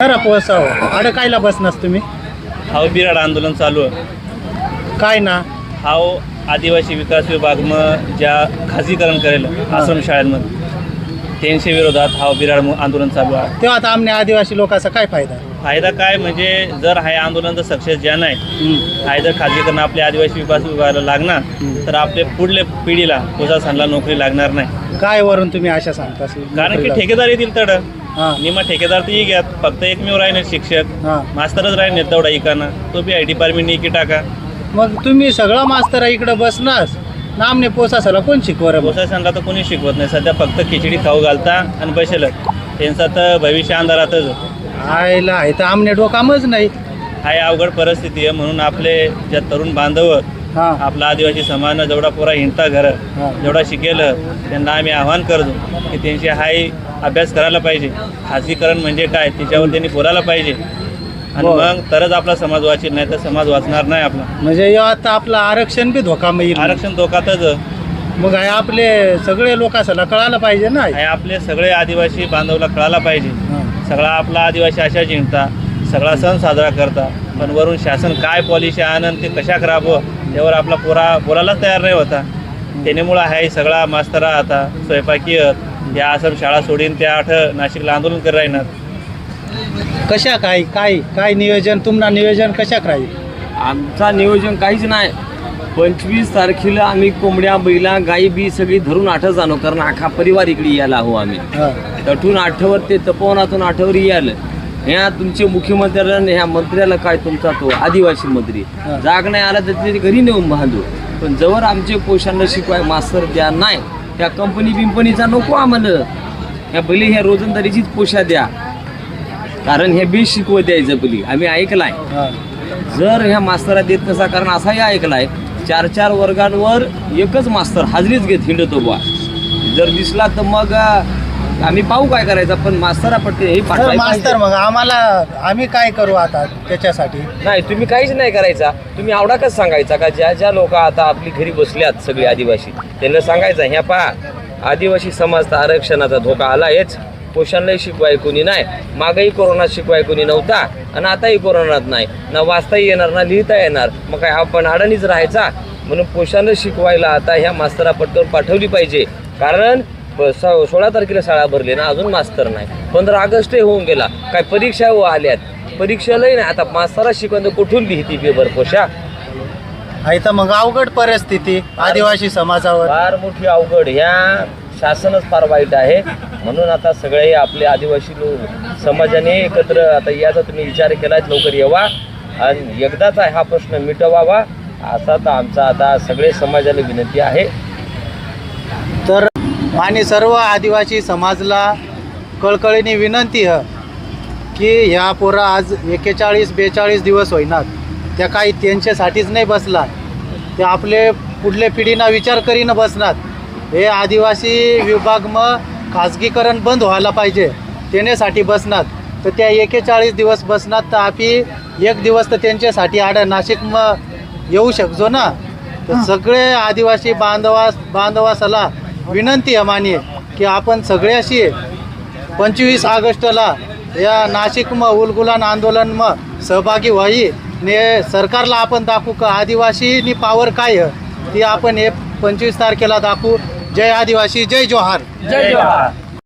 खरं पोसाव. अडकायला बसनास तुम्ही? हाव बिराड आंदोलन चालू आहे. काय ना? हाव आदिवासी विकास विभाग मग ज्या खाजगीकरण करेल आश्रम शाळांमध्ये त्यांच्या विरोधात हाव बिराड आंदोलन चालू आहे. तेव्हा आता आमने आदिवासी लोकांचा काय फायदा? फायदा काय म्हणजे जर हा आंदोलन जर सक्सेस ज्या नाही हाय जर खाजगीकरण आपल्या आदिवासी विकास विभागाला लागणार तर आपल्या पुढल्या पिढीला प्रशासनाला नोकरी लागणार नाही. काय वरून तुम्ही अशा सांगता? कारण की ठेकेदार येतील तड. हां. निमा ठेकेदार तर घ्या फक्त एकमेव राहणार शिक्षक. हां. मास्तरच राहणार तेवढा इकाना तो बी आय डिपार्टमेंट इकी टाका. मग तुम्ही सगळं मास्तर इकडे बसनास नामने पोसासाला कोण शिकवर प्रशासनाला तर कोणी शिकवत नाही. सध्या फक्त खिचडी खाऊ घालता आणि बसेल त्यांचा तर भविष्य अंधारातच. आयला आहे तर आमने डोकामच नाही. हाय अवघड परिस्थिती आहे म्हणून आपले ज्या तरुण बांधव आपला आदिवासी समाजानं जेवढा पुरा हिंडता घर. जेवढा शिकेल त्यांना आम्ही आव्हान करतो की त्यांची हाय अभ्यास करायला पाहिजे. खाजगीकरण म्हणजे काय? त्याच्यावर त्यांनी बोलायला पाहिजे. आणि. मग तरच आपला समाज वाचेल नाही तर समाज वाचणार नाही आपला. म्हणजे आता आपलं आरक्षण बी धोका येईल. आरक्षण धोकातच. मग हे आपले सगळे लोकांसाला कळायला पाहिजे ना? हे आपले सगळे आदिवासी बांधवला कळायला पाहिजे. सगळा आपला आदिवासी अशा जिंकता सगळा सण साजरा करता. पण वरून शासन काय पॉलिसी आणन ते कशा खराब हो त्यावर आपला पोरा बोलायलाच तयार नाही होता. त्याच्यामुळं आहे सगळा मास्तरा आता स्वयंपाकीय या आश्रम शाळा सोडीन त्या आठ नाशिकला आंदोलन करत राहणार. कशा काय काय काय नियोजन तुम्हाला नियोजन कशा राहील आमचा नियोजन काहीच नाही. पंचवीस तारखेला आम्ही कोंबड्या बैला गाई बी सगळी धरून आठ जाणो कारण अख्खा परिवार इकडे यायला हवं आम्ही. हां. तठून आठवर ते तपोवनातून आठवर यायला. ह्या तुमचे मुख्यमंत्र्याला ह्या मंत्र्याला काय तुमचा तो आदिवासी मंत्री. जाग नाही आला तर ते घरी नेऊन बांधू पण जवळ आमचे पोषांना शिकवाय मास्तर द्या नाही त्या कंपनी बिंपनीचा नको आम्हाला. ह्या बैले ह्या रोजंदारीचीच पोशा द्या. कारण हे बी शिकवत द्यायचं पहिली आम्ही ऐकलाय. जर ह्या मास्तरा देत नसा कारण असाही ऐकलाय चार चार वर्गांवर एकच मास्तर हाजरीच घेत हिंडतो बा जर दिसला तर मग आम्ही पाहू काय करायचं पण मास्तरा हे तर पाठवायला मास्तर पाहिजे. मग आम्हाला आम्ही काय करू आता त्याच्यासाठी? नाही तुम्ही काहीच नाही करायचा. तुम्ही आवडाकच सांगायचा का? ज्या ज्या लोक आता आपली घरी बसल्यात सगळे आदिवासी त्यांना सांगायचं ह्या पहा आदिवासी समाज तर आरक्षणाचा धोका आला हेच पोषणलाही शिकवाय कोणी नाही मागही कोरोनात शिकवाय कोणी नव्हता आणि आताही कोरोनात नाही. ना वाचताही येणार ना लिहिता येणार. मग काय आपण अडाणीच राहायचा? म्हणून पोषणला शिकवायला आता ह्या मास्तरा पटकन पाठवली पाहिजे. कारण प- सोळा तारखेला शाळा भरली ना अजून मास्तर नाही. पंधरा ऑगस्टही होऊन गेला. काय परीक्षा हो आल्यात. परीक्षालाही नाही. आता मास्तरा शिकवून कुठून लिहिती पेपर पोषा आहे तर मग अवघड परिस्थिती आदिवासी समाजावर. फार मोठी अवघड. ह्या शासनच फार वाईट आहे. म्हणून आता सगळे आपले आदिवासी लोक समाजाने एकत्र आता याचा तुम्ही विचार केलाय लवकर येवा. आणि एकदाच हा प्रश्न मिटवावा. असा तर आमचा आता सगळे समाजाला विनंती आहे. आणि सर्व आदिवासी समाजला कळकळीने विनंती आहे की ह्या पोरा आज एकेचाळीस बेचाळीस दिवस होईनात. त्या काही त्यांच्यासाठीच नाही बसला ते आपले पुढल्या पिढीना विचार करीनं बसणार हे आदिवासी विभाग मग खाजगीकरण बंद व्हायला पाहिजे त्याच्यासाठी बसणार तर त्या एकेचाळीस दिवस बसणार तर आपी एक दिवस तर त्यांच्यासाठी आड नाशिक मग येऊ शकतो ना? तर सगळे आदिवासी बांधवा बांधवासाला विनंती आहे मान्य की आपण सगळ्याशी पंचवीस ऑगस्टला या नाशिक म उलगुलान आंदोलन म सहभागी व्हाई ने सरकारला आपण दाखवू का आदिवासीनी पावर काय ती आपण हे पंचवीस तारखेला दाखवू. जय आदिवासी जय जोहार. जय जोहार.